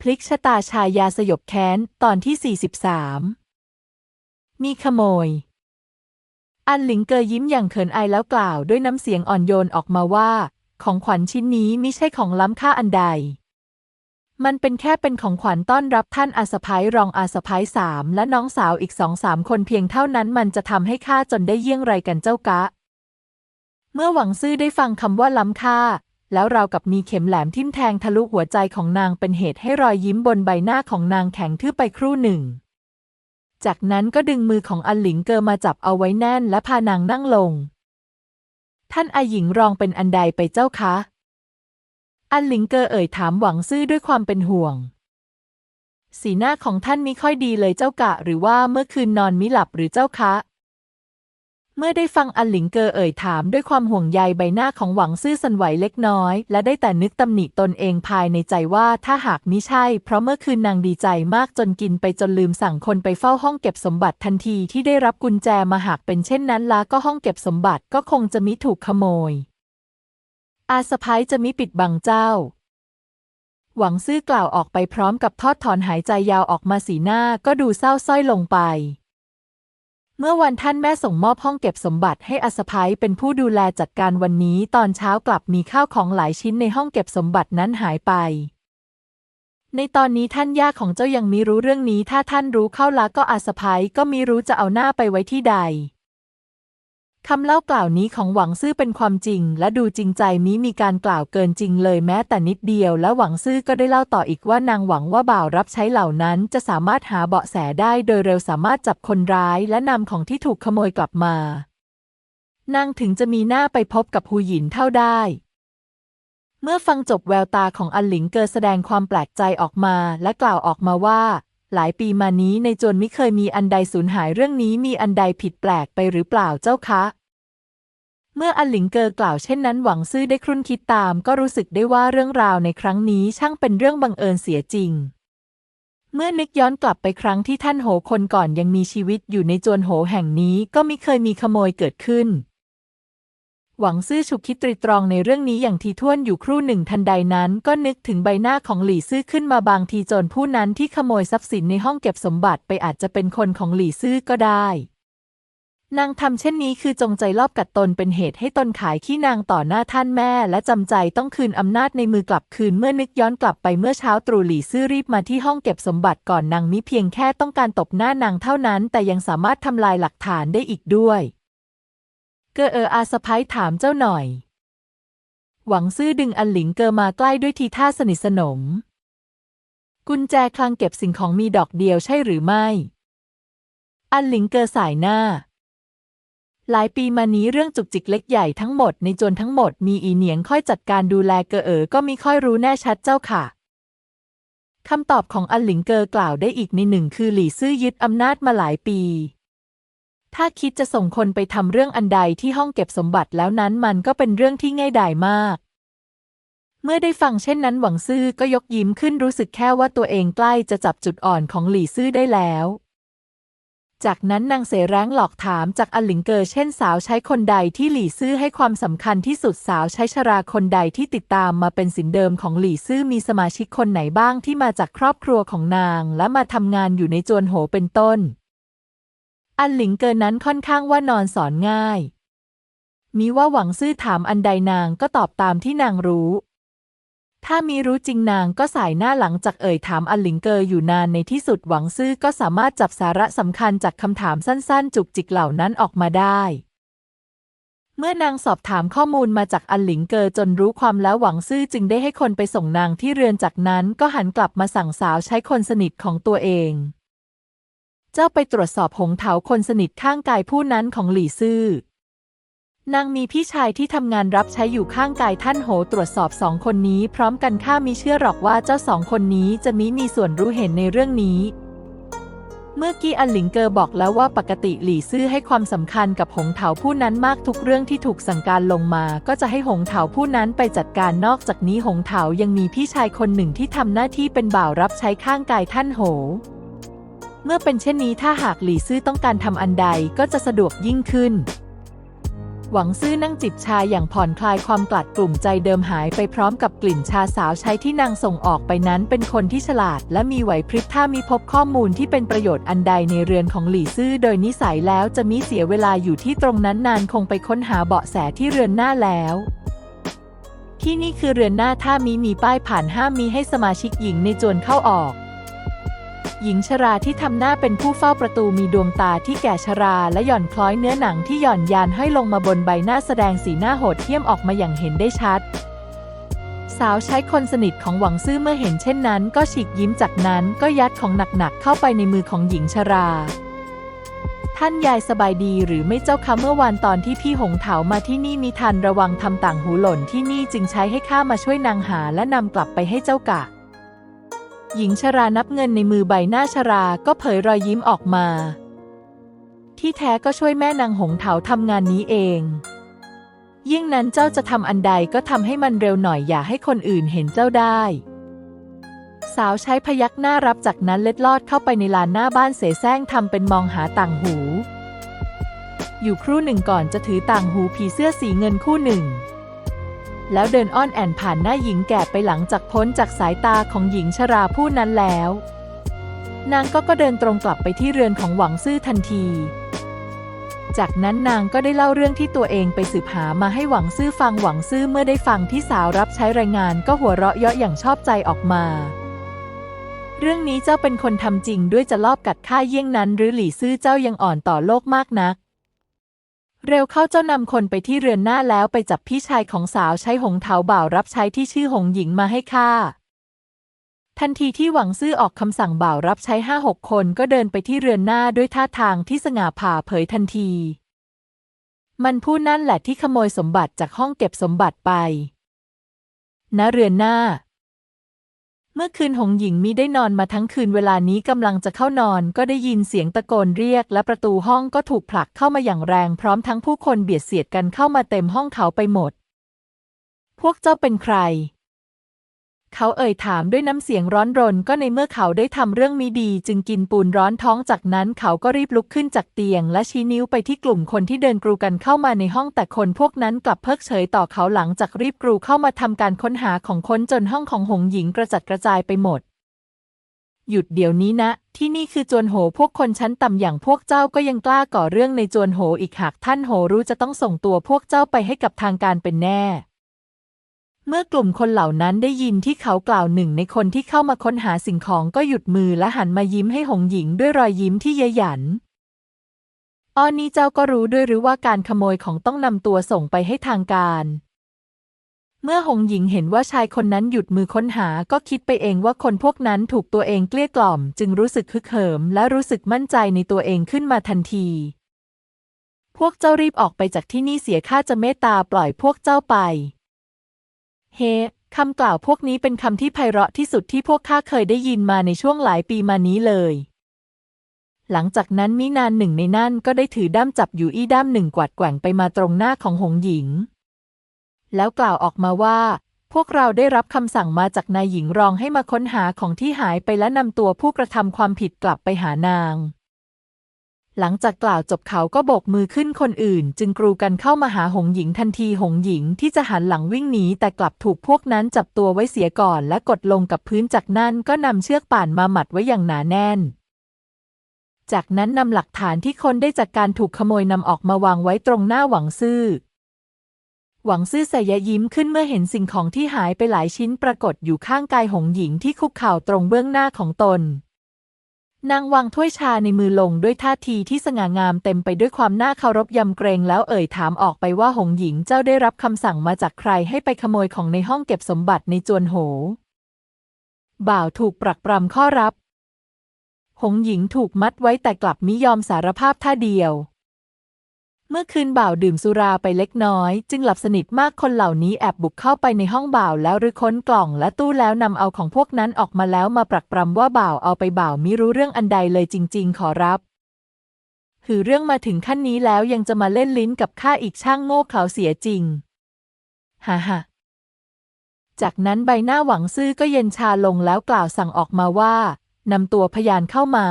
พลิกชะตาชายาสยบแค้น ตอนที่ 43 มีขโมย อันหลิงเกอยิ้มอย่างเขินอายแล้วกล่าวด้วยน้ำเสียงอ่อนโยนออกมาว่า ของขวัญชิ้นนี้ไม่ใช่ของล้ำค่าอันใด มันเป็นแค่เป็นของขวัญต้อนรับท่านอาสะพ้ายรองอาสะพ้ายสามและน้องสาวอีกสองสามคนเพียงเท่านั้นมันจะทำให้ข้าจนได้เยี่ยงไรกันเจ้ากะ เมื่อหวังซื่อได้ฟังคำว่าล้ำค่า แล้วเราวกับมีเข็มแหลมทิ่มแทงทะลุหัวใจของนางเป็นเหตุให้รอยยิ้มบนใบหน้าของนางแข็งทื่อไปครู่หนึ่ง จากนั้นก็ดึงมือของอันหลิงเกอมาจับเอาไว้แน่นและพานางนั่งลง ท่านอาหญิงรองเป็นอันใดไปเจ้าคะ อันหลิงเกอเอ่ยถามหวังซื่อด้วยความเป็นห่วง สีหน้าของท่านมิค่อยดีเลยเจ้ากะ หรือว่าเมื่อคืนนอนมิหลับหรือเจ้าคะ เมื่อได้ฟังอันหลิงเกอเอ่ยถามด้วยความห่วงใยใบหน้าของหวังซื่อสันไหวเล็กน้อย และได้แต่นึกตำหนิตนเองภายในใจว่าถ้าหากมิใช่ เพราะเมื่อคืนนางดีใจมากจนกินไปจนลืมสั่งคนไปเฝ้าห้องเก็บสมบัติทันทีที่ได้รับกุญแจมาหากเป็นเช่นนั้นละก็ห้องเก็บสมบัติก็คงจะมิถูกขโมย อาสะพ้ายจะมิปิดบังเจ้าหวังซื่อกล่าวออกไปพร้อมกับทอดถอนหายใจยาวออกมาสีหน้าก็ดูเศร้าส้อยลงไป เมื่อวันท่านแม่ส่งมอบห้องเก็บสมบัติให้อาสภัยเป็นผู้ดูแลจัดการวันนี้ตอนเช้ากลับมีข้าวของหลายชิ้นในห้องเก็บสมบัตินั้นหายไป ในตอนนี้ท่านย่าของเจ้ายังมีรู้เรื่องนี้ ถ้าท่านรู้เข้าละก็อาสภัยก็มีรู้จะเอาหน้าไปไว้ที่ใด คำเล่ากล่าวนี้ของหวังซื่อเป็นความจริง และดูจริงใจมิมีการกล่าวเกินจริงเลยแม้แต่นิดเดียว และหวังซื่อก็ได้เล่าต่ออีกว่านางหวังว่าบ่าวรับใช้เหล่านั้น จะสามารถหาเบาะแสได้โดยเร็วสามารถจับคนร้าย และนำของที่ถูกขโมยกลับมานางถึงจะมีหน้าไปพบกับหูหยินเท่าได้ เมื่อฟังจบแววตาของอันหลิงเกิดแสดงความแปลกใจออกมาและกล่าวออกมาว่า หลายปีมานี้ในจนไม่เคยมีอันใดสูญหายเรื่องนี้มีอันใดผิดแปลกไปหรือเปล่าเจ้าคะ เมื่ออันหลิงเกอกล่าวเช่นนั้นหวังซื่อได้ครุ่นคิดตาม ก็รู้สึกได้ว่าเรื่องราวในครั้งนี้ช่างเป็นเรื่องบังเอิญเสียจริง เมื่อนึกย้อนกลับไปครั้งที่ท่านโหคนก่อนยังมีชีวิตอยู่ในจวนโหแห่งนี้ก็ไม่เคยมีขโมยเกิดขึ้น หวังซื่อฉุกคิดตรีตรองในเรื่องนี้อย่างทีท่วนอยู่ครู่หนึ่งทันใดนั้น ก็นึกถึงใบหน้าของหลี่ซื่อขึ้นมาบางทีโจรผู้นั้นที่ขโมยทรัพย์สินในห้องเก็บสมบัติไปอาจจะเป็นคนของหลี่ซื่อก็ได้ นางทำเช่นนี้คือจงใจลอบกัดตนเป็นเหตุให้ตนขายขี้นางต่อหน้าท่านแม่ และจำใจต้องคืนอำนาจในมือกลับคืนเมื่อนึกย้อนกลับไปเมื่อเช้าตรู่หลี่ซื่อรีบมาที่ห้องเก็บสมบัติก่อนนางมิเพียงแค่ต้องการตบหน้านางเท่านั้น แต่ยังสามารถทำลายหลักฐานได้อีกด้วย เกอเอออาสะพ้ยถามเจ้าหน่อย หวังซื่อดึงอันหลิงเกอมาใกล้ด้วยทีท่าสนิทสนม กุญแจคลังเก็บสิ่งของมีดอกเดียวใช่หรือไม่ อันหลิงเกอสายหน้า หลายปีมานี้เรื่องจุกจิกเล็กใหญ่ทั้งหมดในจนทั้งหมดมีอีเหนียงค่อยจัดการดูแลเกอเอ๋อก็มิค่อยรู้แน่ชัดเจ้าค่ะคำตอบของอันหลิงเกอกล่าวได้อีกในหนึ่งคือหลี่ซื่อยึดอำนาจมาหลายปี ถ้าคิดจะส่งคนไปทำเรื่องอันใดที่ห้องเก็บสมบัติแล้วนั้นมันก็เป็นเรื่องที่ง่ายดายมาก เมื่อได้ฟังเช่นนั้นหวังซื่อก็ยกยิ้มขึ้นรู้สึกแค่ว่าตัวเองใกล้จะจับจุดอ่อนของหลี่ซื่อได้แล้ว จากนั้นนางเสแร้งหลอกถามจากอันหลิงเกอเช่นสาวใช้คนใดที่หลี่ซื่อให้ความสำคัญที่สุดสาวใช้ชราคนใดที่ติดตามมาเป็นสินเดิมของหลี่ซื่อมีสมาชิกคนไหนบ้างที่มาจากครอบครัวของนาง และมาทำงานอยู่ในจวนโหเป็นต้น อันหลิงเกอนั้นค่อนข้างว่านอนสอนง่ายมีว่าหวังซื่อถามอันใดนางก็ตอบตามที่นางรู้ ถ้ามีรู้จริงนางก็สายหน้าหลังจากเอ่ยถามอันหลิงเกออยู่นานในที่สุดหวังซื่อก็สามารถจับสาระสำคัญจากคำถามสั้นๆ จุกจิกเหล่านั้นออกมาได้เมื่อนางสอบถามข้อมูลมาจากอันหลิงเกอจนรู้ความแล้วหวังซื่อจึงได้ให้คนไปส่งนางที่เรือนจากนั้นก็หันกลับมาสั่งสาวใช้คนสนิทของตัวเอง เจ้าไปตรวจสอบหงเถาคนสนิทข้างกายผู้นั้นของหลี่ซื่อนางมีพี่ชายที่ทำงานรับใช้อยู่ข้างกายท่านโหตรวจสอบสองคนนี้พร้อมกันข้ามีเชื่อหรอกว่าเจ้าสองคนนี้จะมิมีส่วนรู้เห็นในเรื่องนี้ เมื่อกี้อันหลิงเกอบอกแล้วว่าปกติหลี่ซื่อให้ความสำคัญกับหงเถาผู้นั้นมากทุกเรื่องที่ถูกสั่งการลงมา ก็จะให้หงเถาผู้นั้นไปจัดการนอกจากนี้หงเถายังมีพี่ชายคนหนึ่งที่ทำหน้าที่เป็นบ่าวรับใช้ข้างกายท่านโห เมื่อเป็นเช่นนี้ถ้าหากหลี่ซื่อต้องการทำอันใดก็จะสะดวกยิ่งขึ้น หวังซื่อนั่งจิบชาอย่างผ่อนคลายความกลัดกลุ่มใจเดิมหายไปพร้อมกับกลิ่นชาสาวใช้ที่นางส่งออกไปนั้นเป็นคนที่ฉลาด และมีไหวพริบถ้ามีพบข้อมูลที่เป็นประโยชน์อันใดในเรือนของหลี่ซื่อโดยนิสัยแล้วจะมิเสียเวลาอยู่ที่ตรงนั้นนานคงไปค้นหาเบาะแสที่เรือนหน้าแล้วที่นี่คือเรือนหน้าถ้ามีมีป้ายผ่านห้ามมีให้สมาชิกหญิงในจวนเข้าออก หญิงชราที่ทำหน้าเป็นผู้เฝ้าประตูมีดวงตาที่แก่ชราและหย่อนคล้อยเนื้อหนังที่หย่อนยานให้ลงมาบนใบหน้าแสดงสีหน้าโหดเหี้ยมออกมาอย่างเห็นได้ชัด สาวใช้คนสนิทของหวังซื่อเมื่อเห็นเช่นนั้น ก็ฉีกยิ้มจากนั้นก็ยัดของหนักๆเข้าไปในมือของหญิงชราท่านยายสบายดีหรือไม่เจ้าคะเมื่อวานตอนที่พี่หงเถามาที่นี่มีทันระวังทำต่างหูหล่นที่นี่จึงใช้ให้ข้ามาช่วยนางหาและนำกลับไปให้เจ้ากะ หญิงชรานับเงินในมือใบหน้าชราก็เผยรอยยิ้มออกมา ที่แท้ก็ช่วยแม่นางหงเถาทำงานนี้เอง ยิ่งนั้นเจ้าจะทำอันใดก็ทำให้มันเร็วหน่อยอย่าให้คนอื่นเห็นเจ้าได้ สาวใช้พยักหน้ารับจากนั้นเล็ดลอดเข้าไปในลานหน้าบ้านเสแสร้งทำเป็นมองหาต่างหู อยู่ครู่หนึ่งก่อนจะถือต่างหูผีเสื้อสีเงินคู่หนึ่ง แล้วเดินอ้อนแอนผ่านหน้าหญิงแก่ไปหลังจากพ้นจากสายตาของหญิงชราผู้นั้นแล้ว นางก็ก็เดินตรงกลับไปที่เรือนของหวังซื่อทันที จากนั้นนางก็ได้เล่าเรื่องที่ตัวเองไปสืบหามาให้หวังซื่อฟังหวังซื่อเมื่อได้ฟังที่สาวรับใช้รายงานก็หัวเราะเยาะอย่างชอบใจออกมา เรื่องนี้เจ้าเป็นคนทำจริงด้วยจะลอบกัดฆ่าเยี่ยงนั้น หรือหลี่ซื่อเจ้ายังอ่อนต่อโลกมากนัก เร็วเข้าเจ้านำคนไปที่เรือนหน้าแล้วไปจับพี่ชายของสาวใช้หงเถาบ่าวรับใช้ที่ชื่อหงหญิงมาให้ข้าทันทีที่หวังซื่อออกคำสั่งบ่าวรับใช้ห้าหกคนก็เดินไปที่เรือนหน้าด้วยท่าทางที่สง่าผ่าเผยทันที มันผู้นั่นแหละที่ขโมยสมบัติจากห้องเก็บสมบัติไปณเรือนหน้า เมื่อคืนหงหญิงมิได้นอนมาทั้งคืนเวลานี้กำลังจะเข้านอนก็ได้ยินเสียงตะโกนเรียก และประตูห้องก็ถูกผลักเข้ามาอย่างแรงพร้อมทั้งผู้คนเบียดเสียดกันเข้ามาเต็มห้องเขาไปหมด พวกเจ้าเป็นใคร เขาเอ่ยถามด้วยน้ำเสียงร้อนรนก็ในเมื่อเขาได้ทำเรื่องมิดีจึงกินปูนร้อนท้องจากนั้นเขาก็รีบลุกขึ้นจากเตียง และชี้นิ้วไปที่กลุ่มคนที่เดินกรูกันเข้ามาในห้องแต่คนพวกนั้นกลับเพิกเฉยต่อเขาหลังจากรีบกรูเข้ามาทำการค้นหาของคนจนห้องของหงหญิงกระจัดกระจายไปหมด หยุดเดี๋ยวนี้นะ ที่นี่คือจวนโหพวกคนชั้นต่ำอย่างพวกเจ้าก็ยังกล้าก่อเรื่องในจวนโหอีกหากท่านโหรู้จะต้องส่งตัวพวกเจ้าไปให้กับทางการเป็นแน่ เมื่อกลุ่มคนเหล่านั้นได้ยินที่เขากล่าวหนึ่งในคนที่เข้ามาค้นหาสิ่งของก็หยุดมือและหันมายิ้มให้หงหญิงด้วยรอยยิ้มที่เย้ยหยัน อ้อนี่เจ้าก็รู้ด้วยหรือว่าการขโมยของต้องนำตัวส่งไปให้ทางการ เมื่อหงหญิงเห็นว่าชายคนนั้นหยุดมือค้นหาก็คิดไปเองว่าคนพวกนั้นถูกตัวเองเกลี้ยกล่อม จึงรู้สึกฮึกเหิม และรู้สึกมั่นใจในตัวเองขึ้นมาทันที พวกเจ้ารีบออกไปจากที่นี่เสียข้าจะเมตตาปล่อยพวกเจ้าไป เฮคำกล่าวพวกนี้เป็นคำที่ไพเราะที่สุดที่พวกข้าเคยได้ยินมาในช่วงหลายปีมานี้เลย หลังจากนั้นมินานหนึ่งในนั่นก็ได้ถือด้ามจับอยู่อี้ด้ามหนึ่งกวาดแกว่งไปมาตรงหน้าของหงหญิง แล้วกล่าวออกมาว่า พวกเราได้รับคำสั่งมาจากนายหญิงรองให้มาค้นหาของที่หายไปและนำตัวผู้กระทำความผิดกลับไปหานาง หลังจากกล่าวจบเขาก็โบกมือขึ้นคนอื่น จึงกรูกันเข้ามาหาหงหญิงทันทีหงหญิงที่จะหันหลังวิ่งหนีแต่กลับถูกพวกนั้นจับตัวไว้เสียก่อนและกดลงกับพื้นจากนั้นก็นำเชือกป่านมาหมัดไว้อย่างหนาแน่น จากนั้นนำหลักฐานที่คนได้จากการถูกขโมยนำออกมาวางไว้ตรงหน้าหวังซื่อ หวังซื่อใสยยิ้มขึ้นเมื่อเห็นสิ่งของที่หายไปหลายชิ้นปรากฏอยู่ข้างกายหงหญิงที่คุกเข่าตรงเบื้องหน้าของตน นางวางถ้วยชาในมือลงด้วยท่าทีที่สง่างามเต็มไปด้วยความน่าเคารพยำเกรงแล้วเอ่ยถามออกไปว่าหงหญิงเจ้าได้รับคำสั่งมาจากใครให้ไปขโมยของในห้องเก็บสมบัติในจวนโห บ่าวถูกปรักปรำข้อรับ หงหญิงถูกมัดไว้แต่กลับมิยอมสารภาพท่าเดียว เมื่อคืนบ่าวดื่มสุราไปเล็กน้อย จึงหลับสนิทมากคนเหล่านี้แอบบุกเข้าไปในห้องบ่าวแล้วรื้อค้นกล่องและตู้แล้วนำเอาของพวกนั้นออกมาแล้วมาปรักปรำว่าบ่าวเอาไปบ่าวมิรู้เรื่องอันใดเลยจริง ๆ ขอรับหือเรื่องมาถึงขั้นนี้แล้วยังจะมาเล่นลิ้นกับข้าอีกช่างโง่เขลาเสียจริงฮ่าฮ่าจากนั้นใบหน้าหวังซื่อก็เย็นชาลงแล้วกล่าวสั่งออกมาว่านำตัวพยานเข้ามา